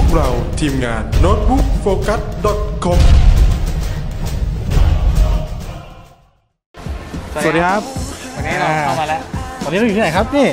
พวกเราทีมงาน notebookfocus.com สวัสดีครับ วันนี้เราเข้ามาแล้วตอนนี้เราอยู่ที่ไหนครับนี่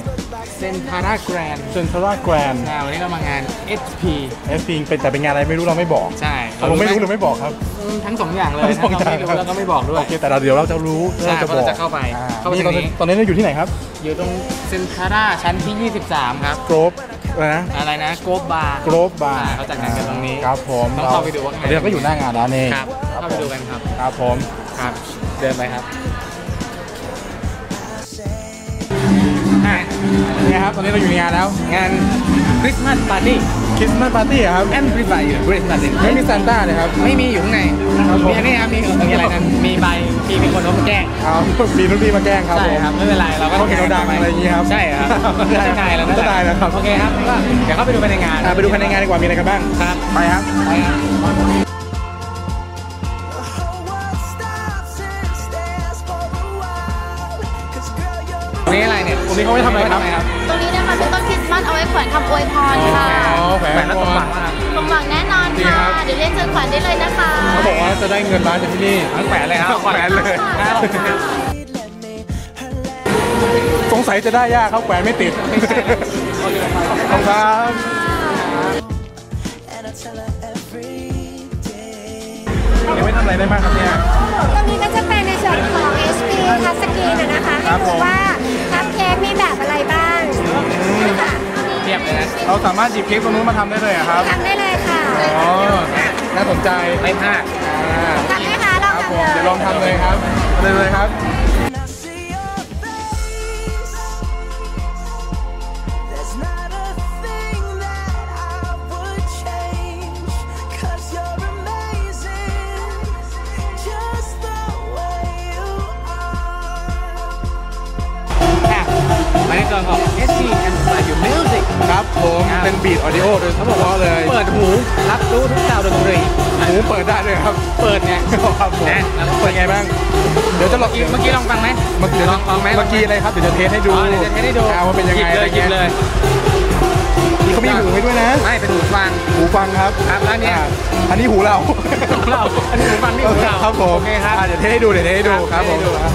เซนทาร่าแกรนด์เซ็นทรัลแกรนด์วันนี้เรามางาน HP เอฟฟิงเป็นแต่เป็นงานอะไรไม่รู้เราไม่บอก ใช่เราไม่รู้หรือไม่บอกครับอืมทั้งสองอย่างเลยทั้งสองทั้งเราไม่รู้อย่างแล้วก็ไม่บอกด้วย โอเคแต่เราเดี๋ยวเราจะรู้ใช่เราจะเพราะบอกเราจะเข้าไปอ่เข้าไปนี่ตตรอนงนี้นี้ตอนนี้เราอยู่ที่ไหนครับ อยู่ตรงเซนทาร่าชั้นที่ 23 ครับโกรบ อะไรนะอะไรนะโกบาร์โกรบบาร์เขาจัดงานกันตรงนี้ครับผมต้องเข้าไปดูว่าข้างในเดี๋ยวเราก็อยู่หน้างานแล้วนี่ครับเข้าไปดูกันครับครับผมครับเดินไปครับอะนี่ครับตอนนี้เราอยู่ในงานแล้ว งานคริสต์มาสปาร์ตี้ค ริสต์มาสปาร์ตี้ครับแอนด์รีบายคริสต์มาสไม่มีซานต้าเลยครับ ไม่มีอยู่ข้างในครับผมมีอันนี้ครับมีมีอะไรนั้นมีใบมีมีคนเขามาแกล้งเอามีรุ่นพี่มาแกล้งครับใช่ผมครับไม่เป็นไรเราก็เขาเห็นเราดังอะไรอย่างงี้ครับใช่ครับได้เจ้านายเรานั่นแหละเจ้านายแล้วครับโอเคครับก็เดี๋ยวเข้าไปดูภายในงานอะไปดูภายในงานดีกว่ามีอะไรกันบ้างครับไปครับไปครับนี่อะไรเนี่ยตรงนี้เขาไว้ทำอะไรครับครับ ตรงนี้นะคะเป็นต้นคริสต์มาสเอาไว้แขวน เดี๋ยวเรียนเชิญแขวนได้เลยนะคะ เขาบอกว่าจะได้เงินล้านจากที่นี่ทั้งแขวนเลยครับแขวนเลยครับสงสัยจะได้ยากเขาแขวนไม่ติดขอบคุณครับยังไม่ทำอะไรได้บ้างครับเนี่ยตรงนี้ก็จะเป็นในส่วนของ HP ทัชสกรีนอะนะคะครัให้บผดูม ว่าคัพเค้กมีแบบอะไรบ้างค่ะเทียบเลยนะ เราสามารถหยิบเค้กตรงนู้นมาทำได้เลยเหรอครับ ทำได้เลยค่ะ อ๋อ น่าสนใจไม่พลาดอ่าทำไหมคะลองครับผทำมเลยเดี๋ยวลองทำเลยครับเลยเลยครับ บเป็นบีทออดิโอโดยเฉพาะเลย เปิดหูรับรู้ทุกซาวด์ดนตรีหูเปิดได้ด้วยครับ เปิดไงครับผมนะแล้วก็เป็นไงบ้าง เดี๋ยวจะลองเมื่อกี้ลองฟังไหม เมื่อกี้ลองฟังไหม เมื่อกี้อะไรครับเดี๋ยวจะเทสให้ดูอ๋อเดี๋ยวจะเทสให้ดูอ่าว่าเป็นยังไงหยิบเลยหยิบเลย นี่เขามีหูให้ด้วยนะ ไม่เป็นหูฟัง หูฟังครับครับแล้วเนี่ยอ่าอันนี้หูเราหูเรา อันนี้หูฟังนี่หูเราครับผมโอเคครับ อ่าเดี๋ยวเทสให้ดูเดี๋ยวเทสให้ดูครับครับผมเทสให้ดูครับ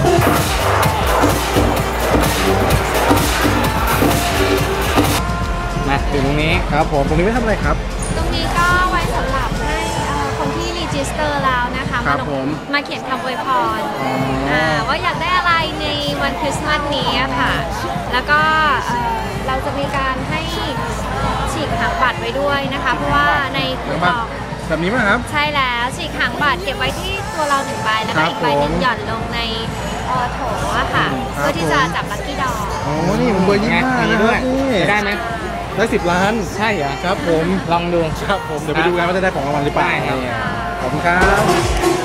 ตรงนี้ครับผมตรงนี้ไม่ทำอะไรครับ ตรงนี้ก็ไว้สำหรับให้เอ่อคนที่รีจิสเตอร์แล้วนะคะครัมาบลงผมมาเขียนคำอวยพรอ่าว่าอยากได้อะไรในวันคริสต์มาสนี้อะค่ะ แล้วก็เอ่อเราจะมีการให้ฉีกหางบัตรไว้ด้วยนะคะ เพราะว่าในคูปองแบบนี้ไหมครับ ใช่แล้วฉีกหางบัตรเก็บไว้ที่ตัวเราหนึ่งใบแล้วคก็รับอีกใบหนึ่งผมหย่อนลงในเอ่อโถอะค่ะ ครับเพื่อที่จะผม จับลัคกี้ดอโอ้นี่ผมเบอร์ยี่ไงห้ามีนะด้วยนี่ได้ไหม ได้สิบล้าน ใช่เหรอครับผม ลองดู ครับผม เดี๋ยวไปดูกันว่าจะได้ของรางวัลหรือเปล่า ได้ครับเนี่ย ขอบคุณครับ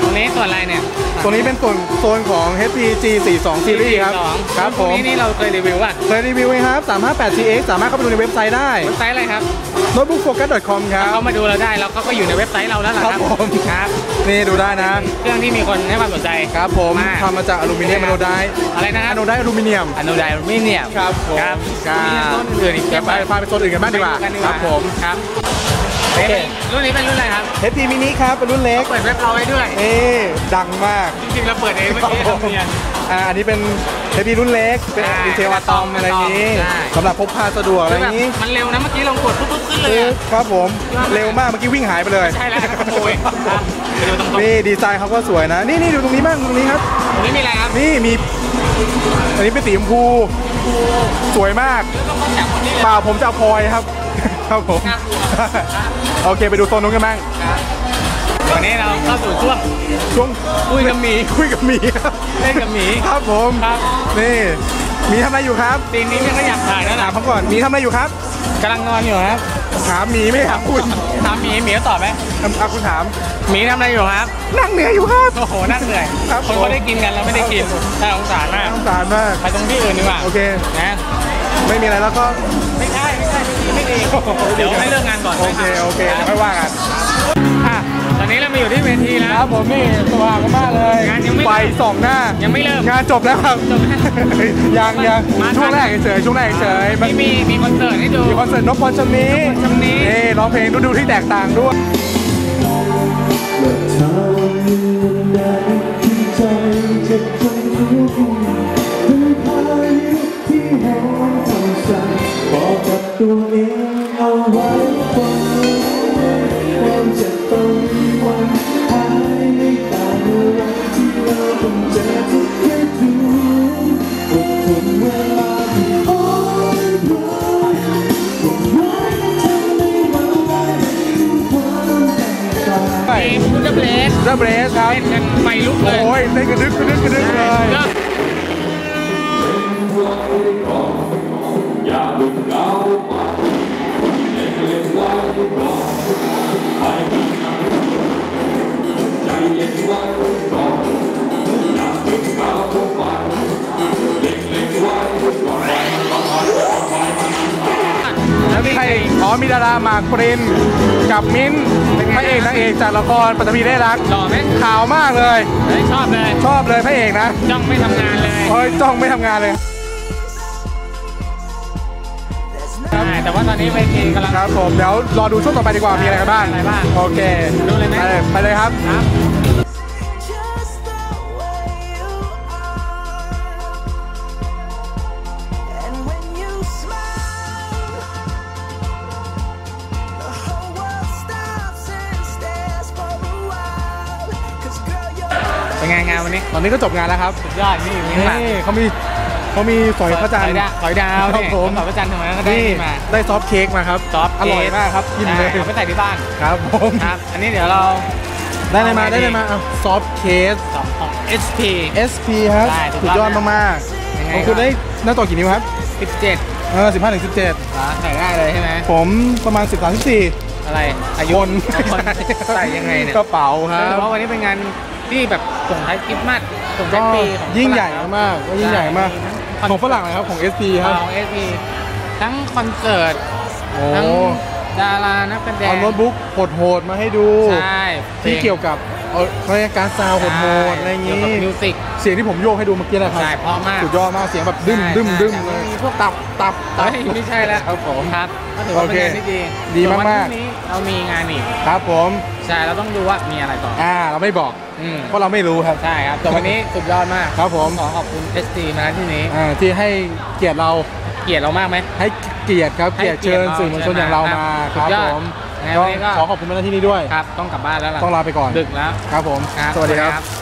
ตรงนี้ส่วนอะไรเนี่ยตัวนี้เป็นส่วนโซนของ HPG 42 Series ครับสองครับผตรงมนี้นี่เราเคยรีวิวอะเคยรีวิวไหมครับ 358 CX สามารถเข้าไปดูในเว็บไซต์ได้ เว็บไซต์อะไรครับ notebookfocus.com ครับ เขามาดูเราได้แล้วเขาก็อยู่ในเว็บไซต์เราแล้วล่ะครับครับผม ครับนี่ดูได้นะ เครื่องที่มีคนให้ความสนใจ ครับผมมาก ทำมาจากอลูมิเนียมอโนไดร์อะไรนะคอรับโนไดร์อลูมิเนียมอโนไดร์มิเนียมครับผมครับครับมีต้นอื่นอีกเดี๋ยวไปพาไปโซนอื่นกันบ้างดีกว่า ไปกันดีกคว่ารับผม ครับ โอเครุ่นนี้เป็นรุ่นอะไรครับ HP mini ครับเป็นรุ่นเล็กเปิดเว็บเราไว้ด้วยนี่ดังมาก จริงๆเราเปิดเองเมื่อกี้ครับผมเนียนอ่าอันนี้เป็น HP รุ่นเล็ก เป็นใช่ดีเทลอะตอมอะไรอย่างนี้ใช่สำหรับพกพาสะดวกอะไรอย่างนี้ มันเร็วนะเมื่อกี้ลองกดปุ๊บปุ๊บขึ้นเลยคืออะครับผมเร็วมากเมื่อกี้วิ่งหายไปเลย ใช่แล้วขโมยครับไปดูตรงๆนี่ดีไซน์เขาก็สวยนะ นี่นี่ดูตรงนี้บ้างตรงนี้ครับตรงนี้มีอะไรครับนี่มีอันนี้เป็นสีชมพูสวยมากต้องต้องแถมคนนี้เลยเปล่าผมจะเอาพลอยครับ ครับผมครับโอเคไปดูโซนนู้นกันบ้างครับวันนี้เราเข้าสู่ช่วง ช่วงคุยกับหมี คุยกับหมีครับเล่นกับหมี ครับผมครับ นี่หมีทำอะไรอยู่ครับซีนนี้ไม่ค่อยอยากถ่ายแล้วถานะมเขาก่อนหมีทำอะไรอยู่ครับ กำลังนอนอยู่ครับถามหมีไม่ถามคุณถามหมีหมีก็ตอบไหมเอาคุณถาม หมีทำอะไรอยู่ครับ นั่งเหนื่อยอยู่ครับ โอ้โหนั่งเหนื่อยครับ คนผมเขาได้กินกันเราไม่ได้กินน่าสงสารมากสงสารมาก ไปตรงที่อื่นดีกว่าโอเค นะ ไม่มีอะไรแล้วก็ไม่ใช่ไม่ใช่ไม่ดีเดี๋ยวให้เลิกงานก่อนโอเคโอเคเดี๋ยวค่อยว่ากันอะตอนนี้เรามาอยู่ที่เวทีแล้วครับผมนี่สว่างมากเลยงานยังไม่ไฟส่องหน้ายังไม่เริ่มงานจบแล้วครับจบแล้วยังยังมาช่วงแรกเฉยๆช่วงแรกเฉยๆมันมีมีมีคอนเสิร์ตให้ดูมีคอนเสิร์ตนพพรชำนี้ชำนี้นี่รอร้องเพลงดูดูที่แตกต่างด้วยบอกกับ ตัวเองเอาไว้ก่อนความเจ็บต้องมีวันหายไม่ต่างอะไรที่เราต้องเจอทุกฤดูอดทนเวลาที่อ่อนร้อนอดไว้ทำให้เราได้เห็นความแตกต่างใช่เกมดับเบิลเอสเดอะเบรสครับเล่นกันไฟลุกเลยโอ้ยเต้นกระดึกกระดึกกระดึกเลย มีดาราหมากปรินกับมิ้นท์พระเอกนางเอกจากละครปัตตภีได้รักหล่อไหมขาวมากเลย เฮ้ยชอบเลยชอบเลยพระเอกนะจ้องไม่ทำงานเลยโอ้ยจ้องไม่ทำงานเลย ใช่แต่ว่าตอนนี้เวทีกำลัง ครับผมเดี๋ยวรอดูช่วงต่อไปดีกว่ามีอะไรกันบ้าง อะไรบ้างโอเคดูเลยไหม ไปไปเลยครับ ครับ งงานวันนี้ ตอนนี้ก็จบงานแล้วครับสุดยอดนี่อยู่นี่ข้างหลังเขามีเขามีสอยพระจันทถอยร์ดาวถอยดาวครับเนี่ยผมถอยพระจันทร์ทำไมก็ได้นี่นี่มา ได้ซอฟต์เค้กมาครับซอฟต์อร่อยมากครับกินเลยได้เอาไปใส่ที่บ้านครับผมครับ อันนี้เดี๋ยวเราได้เลยมาเอาไงได้เลยดีมาซอฟต์เค้กสองของ SP SP ครับได้ถูกสุดยอดต้องมากยังๆไงของคุณครับได้หน้าต่อกี่นิ้วครับ 17เออ15ถึง17เหรอใส่ได้เลยใช่ไหมผมประมาณ13 14อะไรอายุคนเอาคนใส่ยังไงเนี่ยกระเป๋าครัแต่บว่าวันนี้เป็นงาน ที่แบบส่งท้ายคริสต์มาสส่งก็ท้ายปีของยิ่งใหญ่ฝรั่มากก็ยิ่งใหญ่มากทั้ของฝรั่งนะครับของ SP ครับของ SP ทั้งคอนเสิร์ตโอ้ทั้งดารานักแสดงเอาโน้ตบุ๊กโหดๆมาให้ดู ใช่ที่เกี่ยวกับเอาเขาเรียกการซาวด์โหดๆอะไรอย่างเกี่ยวงี้กับมิวสิก เสียงที่ผมโยกให้ดูเมื่อกี้นะครับใช่เพราะมากสุดยอดมากเสียงแบบดึ้มใช่ดึ้มใช่ดึ้มแต่เลไม่ยมีพวกตับตับตับ เฮ้ยไม่ใช่แล้วครับผม ครับก็ถือว่าเป็นงานโอเคที่ดีดีส่วนวันมากๆพรุ่งนี้ เรามีงานอีกครับผมใช่เราต้องดูว่ามีอะไรต่ออ่าเราไม่บอกอืมเพราะเราไม่รู้ครับ ใช่ครับแต่วันนี้สุดยอดมากครับผม ขอขอบคุณ ST มาที่นี้อ่าที่ให้เกียรติเราเกลียดเรามากไหมให้เกียรติครับให้เกียรติเกียเชิรติญสื่อมวลชนอย่างเรามาสุคดรับยอดผมยังไงวันนี้ก็ขอขอบคุณมาณที่นี้ด้วยครับต้องกลับบ้านแล้วล่ะต้องลาไปก่อนดึกแล้วครับผมครับสวัสดีครับสวัสดีครับ